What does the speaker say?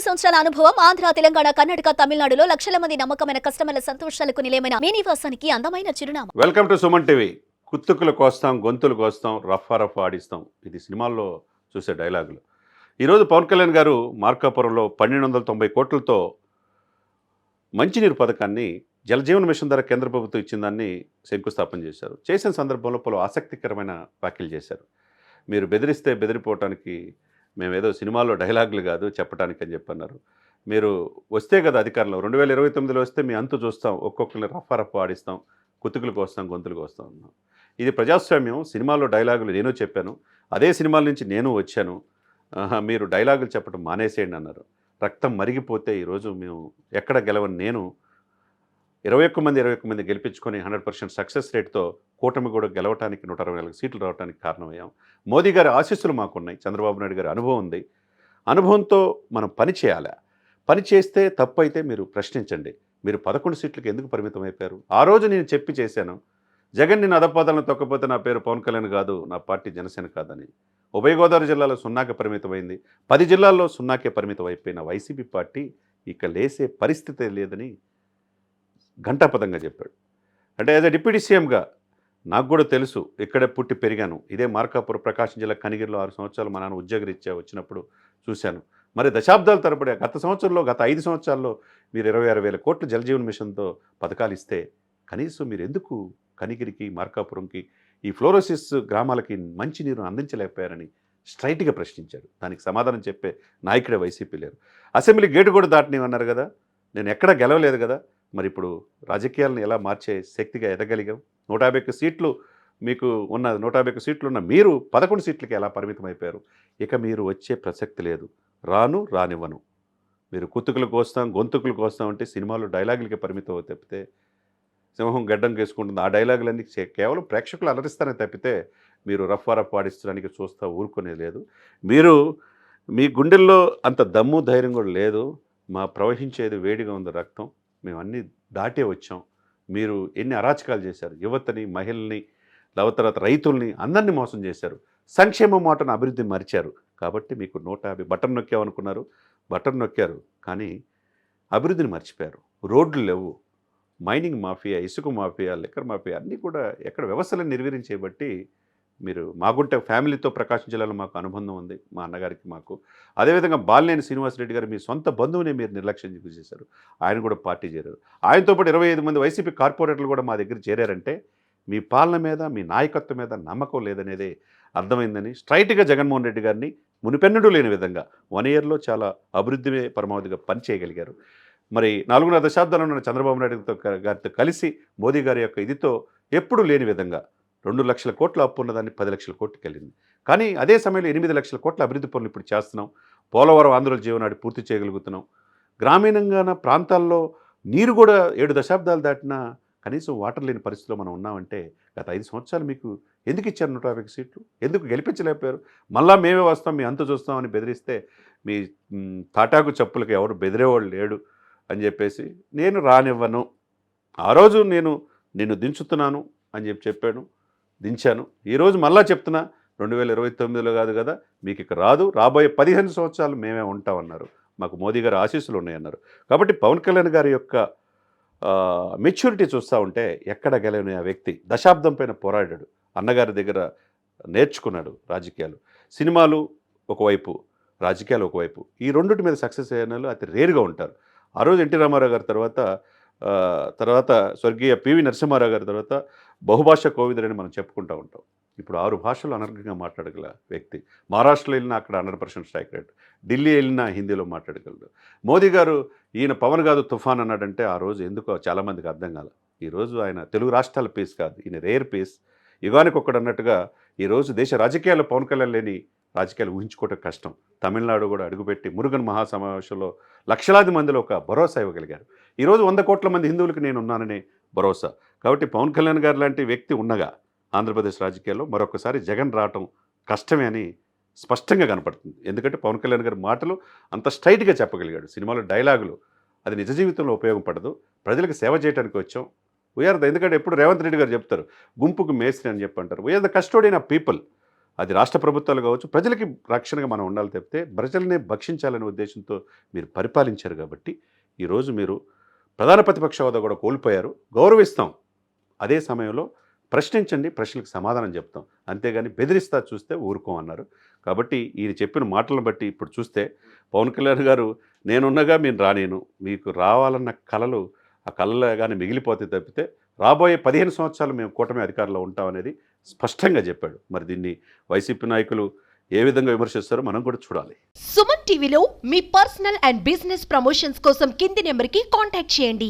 సంవత్సరాల అనుభవం ఆంధ్ర తెలంగాణ కర్ణాటక తమిళనాడులో లక్షల మంది నమ్మకమైన కస్టమర్ల సంతోషాలకు నిలయమైన మీ నివాసానికి అందమైన చిరునామా. Welcome to Suman TV. కుత్తుకులు కోస్తాం గొంతులు కోస్తాం రఫా రఫా ఆడిస్తాం. ఇది సినిమాల్లో చూసే డైలాగులు. ఈరోజు పవన్ కళ్యాణ్ గారు మార్కాపురంలో పన్నెండు వందల తొంభై కోట్లతో మంచినీరు పథకాన్ని జలజీవన్ మిషన్ ద్వారా కేంద్ర ప్రభుత్వం ఇచ్చిన దాన్ని శంకుస్థాపన చేశారు. చేసిన సందర్భంలో పలు ఆసక్తికరమైన వ్యాఖ్యలు చేశారు. మీరు బెదిరిస్తే బెదిరిపోవటానికి మేమేదో సినిమాలో డైలాగులు కాదు చెప్పడానికి అని చెప్పన్నారు. మీరు వస్తే కదా అధికారంలో రెండు వేల ఇరవై తొమ్మిదిలో వస్తే మీ అంతు చూస్తాం ఒక్కొక్కరిని రఫా రఫ్ ఆడిస్తాం కుతుకులకు వస్తాం గొంతులకు వస్తాం అన్నాం. ఇది ప్రజాస్వామ్యం సినిమాలో డైలాగులు నేను చెప్పాను అదే సినిమాల నుంచి నేను వచ్చాను ఆహా, మీరు డైలాగులు చెప్పడం మానేసేయండి అన్నారు. రక్తం మరిగిపోతే ఈరోజు మేము ఎక్కడ గెలవని నేను ఇరవై ఒక్క మంది ఇరవై ఒక్క మంది గెలిపించుకొని హండ్రెడ్ పర్సెంట్ సక్సెస్ రేట్తో కూటమి కూడా గెలవటానికి నూట అరవై నాలుగు సీట్లు రావడానికి కారణమయ్యాం. మోదీ గారి ఆశీస్సులు మాకున్నాయి. చంద్రబాబు నాయుడు గారి అనుభవం ఉంది. అనుభవంతో మనం పనిచేయాలా పని చేస్తే తప్పు అయితే మీరు ప్రశ్నించండి. మీరు పదకొండు సీట్లకు ఎందుకు పరిమితం అయిపోయారు? ఆ రోజు నేను చెప్పి చేశాను జగన్ నేను అదపాదాలను తొక్కపోతే నా పేరు పవన్ కళ్యాణ్ కాదు నా పార్టీ జనసేన కాదని. ఉభయ గోదావరి జిల్లాలో సున్నాకే పరిమితమైంది. పది జిల్లాల్లో సున్నాకే పరిమితం అయిపోయిన వైసీపీ పార్టీ ఇక లేసే పరిస్థితి లేదని ఘంటాపదంగా చెప్పాడు. అంటే యాజ్ అ డిప్యూటీ సీఎంగా నాకు కూడా తెలుసు ఇక్కడే పుట్టి పెరిగాను. ఇదే మార్కాపురం ప్రకాశం జిల్లా కనిగిరిలో ఆరు సంవత్సరాలు మా నాన్న ఉద్యోగరీత్యా వచ్చినప్పుడు చూశాను. మరి దశాబ్దాల తరబడి గత సంవత్సరంలో గత ఐదు సంవత్సరాల్లో మీరు ఇరవై ఆరు వేల కోట్ల జలజీవన్ మిషన్తో పథకాలు ఇస్తే కనీసం మీరు ఎందుకు కనిగిరికి మార్కాపురంకి ఈ ఫ్లోరోసిస్ గ్రామాలకి మంచినీరు అందించలేకపోయారని స్ట్రైట్గా ప్రశ్నించాడు దానికి సమాధానం చెప్పే నాయకుడే వైసీపీ లేరు. అసెంబ్లీ గేటు కూడా దాటనివన్నారు కదా! నేను ఎక్కడా గెలవలేదు కదా! మరి ఇప్పుడు రాజకీయాలను ఎలా మార్చే శక్తిగా ఎదగలిగాం నూట యాభై సీట్లు మీకు ఉన్న నూట యాభై సీట్లు ఉన్న మీరు పదకొండు సీట్లకి ఎలా పరిమితం అయిపోయారు ఇక మీరు వచ్చే ప్రసక్తి లేదు. రాను రానివ్వను. మీరు కుతుకులు కోస్తాం గొంతుకులు కోస్తాం అంటే సినిమాలో డైలాగులకే పరిమితం తప్పితే సింహం గడ్డం కేసుకుంటుంది. ఆ డైలాగులన్నీ కేవలం ప్రేక్షకులు అలరిస్తారని తప్పితే మీరు రఫ్ రఫ్ ఆడిస్తడానికి చూస్తా ఊరుకునే లేదు. మీరు మీ గుండెల్లో అంత దమ్ము ధైర్యం కూడా లేదు. మా ప్రవహించేది వేడిగా ఉంది రక్తం. మేము అన్నీ దాటే వచ్చాం. మీరు ఎన్ని అరాచకాలు చేశారు? యువతని మహిళల్ని లవ తర్వాత రైతుల్ని అందరినీ మోసం చేశారు. సంక్షేమ మాటను అభివృద్ధి మరిచారు. కాబట్టి మీకు నూట యాభై బటన్ నొక్కామనుకున్నారు. బటన్ నొక్కారు. కానీ అభివృద్ధిని మర్చిపోయారు. రోడ్లు లేవు. మైనింగ్ మాఫియా ఇసుక మాఫియా లిక్కర్ మాఫియా అన్నీ కూడా ఎక్కడ వ్యవస్థలను నిర్వీర్యం చేయబట్టి మీరు మాకుంటే ఫ్యామిలీతో ప్రకాశం జిల్లాలో మాకు అనుబంధం ఉంది మా అన్నగారికి మాకు. అదేవిధంగా బాలినేని శ్రీనివాసరెడ్డి గారు మీ సొంత బంధువునే మీరు నిర్లక్ష్యం చేశారు ఆయన కూడా పార్టీ చేరారు. ఆయనతో పాటు ఇరవై ఐదు మంది వైసీపీ కార్పొరేటర్లు కూడా మా దగ్గర చేరారంటే మీ పాలన మీద మీ నాయకత్వం మీద నమ్మకం లేదనేదే అర్థమైందని స్ట్రైట్గా జగన్మోహన్ రెడ్డి గారిని మునిపెన్నడూ లేని విధంగా వన్ ఇయర్లో చాలా అభివృద్ధి పరమావధిగా పనిచేయగలిగారు. మరి నాలుగున్నర దశాబ్దాలు ఉన్న చంద్రబాబు నాయుడుతో గారితో కలిసి మోదీ గారి యొక్క ఇదితో ఎప్పుడూ లేని విధంగా రెండు లక్షల కోట్ల అప్పు ఉన్నదాన్ని పది లక్షల కోట్లకి వెళ్ళింది. కానీ అదే సమయంలో ఎనిమిది లక్షల కోట్ల అభివృద్ధి పనులు ఇప్పుడు చేస్తున్నాం. పోలవరం ఆంధ్రుల జీవనాడి పూర్తి చేయగలుగుతున్నాం. గ్రామీణంగా ప్రాంతాల్లో నీరు కూడా ఏడు దశాబ్దాలు దాటినా కనీసం వాటర్ లేని పరిస్థితిలో మనం ఉన్నామంటే గత ఐదు సంవత్సరాలు మీకు ఎందుకు ఇచ్చారు నూట యాభై సీట్లు? ఎందుకు గెలిపించలేకపోయారు? మళ్ళా మేమే వస్తాం మీ అంత చూస్తామని బెదిరిస్తే మీ తాటాకు చెప్పులకు ఎవరు బెదిరేవాళ్ళు లేడు అని చెప్పేసి నేను రానివ్వను. ఆ రోజు నేను నిన్ను దించుతున్నాను అని చెప్పి చెప్పాను. దించాను. ఈరోజు మళ్ళా చెప్తున్నా రెండు వేల ఇరవై తొమ్మిదిలో కాదు కదా మీకు ఇక రాదు. రాబోయే పదిహేను సంవత్సరాలు మేమే ఉంటామన్నారు. మాకు మోదీ గారు ఆశీస్సులు ఉన్నాయన్నారు. కాబట్టి పవన్ కళ్యాణ్ గారి యొక్క మెచ్యూరిటీ చూస్తూ ఉంటే ఎక్కడ గెలవని ఆ వ్యక్తి దశాబ్దం పైన పోరాడాడు. అన్నగారి దగ్గర నేర్చుకున్నాడు రాజకీయాలు. సినిమాలు ఒకవైపు రాజకీయాలు ఒకవైపు ఈ రెండింటి మీద సక్సెస్ అయిన వాళ్ళు అతి రేరుగా ఉంటారు. ఆ రోజు ఎన్టీ రామారావు గారి తర్వాత తర్వాత స్వర్గీయ పివి నరసింహారావు గారి తర్వాత బహుభాష కోవిదుడని మనం చెప్పుకుంటూ ఉంటాం. ఇప్పుడు ఆరు భాషలు అనర్గంగా మాట్లాడగల వ్యక్తి. మహారాష్ట్రలో వెళ్ళినా అక్కడ hundred percent strike rate. Delhi వెళ్ళినా హిందీలో మాట్లాడగలడు. మోదీ గారు ఈయన పవన్ కాదు తుఫాన్ అన్నాడంటే ఆ రోజు ఎందుకో చాలామందికి అర్థం కాల. ఈరోజు ఆయన తెలుగు రాష్ట్రాల పీస్ కాదు ఈయన రేర్ పీస్ యుగానికి ఒక్కడు అన్నట్టుగా ఈరోజు దేశ రాజకీయాల్లో పవన్ కళ్యాణ్ లేని రాజకీయాలు ఊహించుకోవటం కష్టం. తమిళనాడు కూడా అడుగుపెట్టి మురుగన్ మహాసమావేశంలో లక్షలాది మందిలో ఒక భరోసా ఇవ్వగలిగారు. ఈరోజు వంద కోట్ల మంది హిందువులకు నేను ఉన్నాననే భరోసా. కాబట్టి పవన్ కళ్యాణ్ గారు లాంటి వ్యక్తి ఉండగా ఆంధ్రప్రదేశ్ రాజకీయాల్లో మరొకసారి జగన్ రావటం కష్టమే అని స్పష్టంగా కనపడుతుంది. ఎందుకంటే పవన్ కళ్యాణ్ గారి మాటలు అంత స్ట్రైట్గా చెప్పగలిగాడు. సినిమాలో డైలాగులు అది నిజ జీవితంలో ఉపయోగపడదు ప్రజలకు సేవ చేయడానికి వచ్చాం. వీఆర్ ద ఎందుకంటే ఎప్పుడు రేవంత్ రెడ్డి గారు చెప్తారు గుంపుకు మేస్త్రి అని చెప్పి అంటారు. We are the custodian of people అది రాష్ట్ర ప్రభుత్వాలు కావచ్చు ప్రజలకి రక్షణగా మనం ఉండాలి తప్పితే ప్రజలనే భక్షించాలనే ఉద్దేశంతో మీరు పరిపాలించారు కాబట్టి ఈరోజు మీరు ప్రధాన ప్రతిపక్ష హోదా కూడా కోల్పోయారు. గౌరవిస్తాం. అదే సమయంలో ప్రశ్నించండి ప్రశ్నలకు సమాధానం చెప్తాం. అంతేగాని బెదిరిస్తా చూస్తే ఊరుకో అన్నారు. కాబట్టి ఈయన చెప్పిన మాటలను బట్టి ఇప్పుడు చూస్తే పవన్ కళ్యాణ్ గారు నేనున్నగా మీరు రానేను మీకు రావాలన్న కళలు ఆ కళలుగానే మిగిలిపోతే తప్పితే రాబోయే పదిహేను సంవత్సరాలు మేము కూటమి అధికారంలో ఉంటామనేది స్పష్టంగా చెప్పాడు. మరి దీన్ని వైసీపీ నాయకులు ఏ విధంగా విమర్శిస్తారో మనం కూడా చూడాలి. సుమన్ టీవీలో మీ పర్సనల్ అండ్ బిజినెస్ ప్రమోషన్స్ కోసం కింది నెంబర్కి కాంటాక్ట్ చేయండి.